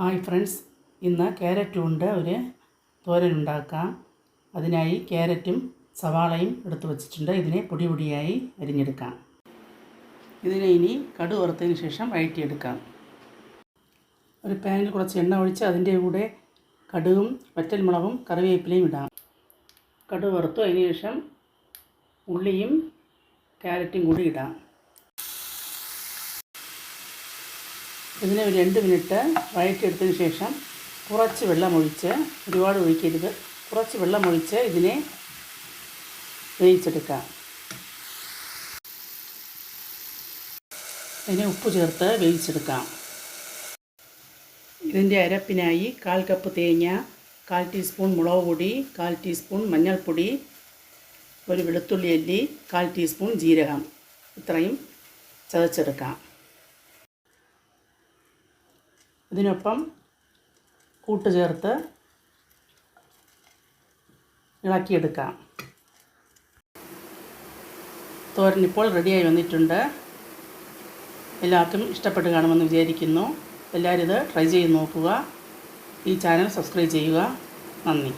Hi friends ഇന്ന് carrot കൊണ്ട് ഒരു തോരൻ ഉണ്ടാക്കാം അതിനായി ക്യാരറ്റും സവാളയും എടുത്തു വച്ചിട്ടുണ്ട്. ഇതിനെ പൊടി പൊടിയായി അരിഞ്ഞെടുക്കാം. ഇതിനെ ഇനി കടു വറുത്തതിന് ശേഷം വഴറ്റിയെടുക്കാം. ഒരു പാനിൽ കുറച്ച് എണ്ണ ഒഴിച്ച് അതിന്റെ കൂടെ കടുകും വറ്റൽമുളകും കറിവേപ്പിലയും ഇടാം. കടു വറുത്തു അതിന് ശേഷം ഉള്ളിയും ക്യാരറ്റും കൂടി ഇടാം. ഇതിനെ ഒരു രണ്ട് മിനിറ്റ് വഴറ്റിയെടുത്തതിന് ശേഷം കുറച്ച് വെള്ളമൊഴിച്ച് ഒരുപാട് ഒഴിക്കരുത്. കുറച്ച് വെള്ളമൊഴിച്ച് ഇതിനെ വേവിച്ചെടുക്കാം ഇതിനെ ഉപ്പ് ചേർത്ത് വേവിച്ചെടുക്കാം ഇതിന്റെ അരപ്പിനായി കാൽ കപ്പ് തേങ്ങ കാൽ ടീസ്പൂൺ മുളക് പൊടി കാൽ ടീസ്പൂൺ മഞ്ഞൾപ്പൊടി ഒരു വെളുത്തുള്ളി അല്ലി കാൽ ടീസ്പൂൺ ജീരകം. ഇത്രയും ചതച്ചെടുക്കാം. ഇതിനൊപ്പം കൂട്ട് ചേർത്ത് ഇളക്കിയെടുക്കാം. തോരൻ ഇപ്പോൾ റെഡിയായി വന്നിട്ടുണ്ട്. എല്ലാവർക്കും ഇഷ്ടപ്പെട്ട് കാണുമെന്ന് വിചാരിക്കുന്നു. എല്ലാവരും ഇത് ട്രൈ ചെയ്ത് നോക്കുക. ഈ ചാനൽ സബ്സ്ക്രൈബ് ചെയ്യുക. നന്ദി.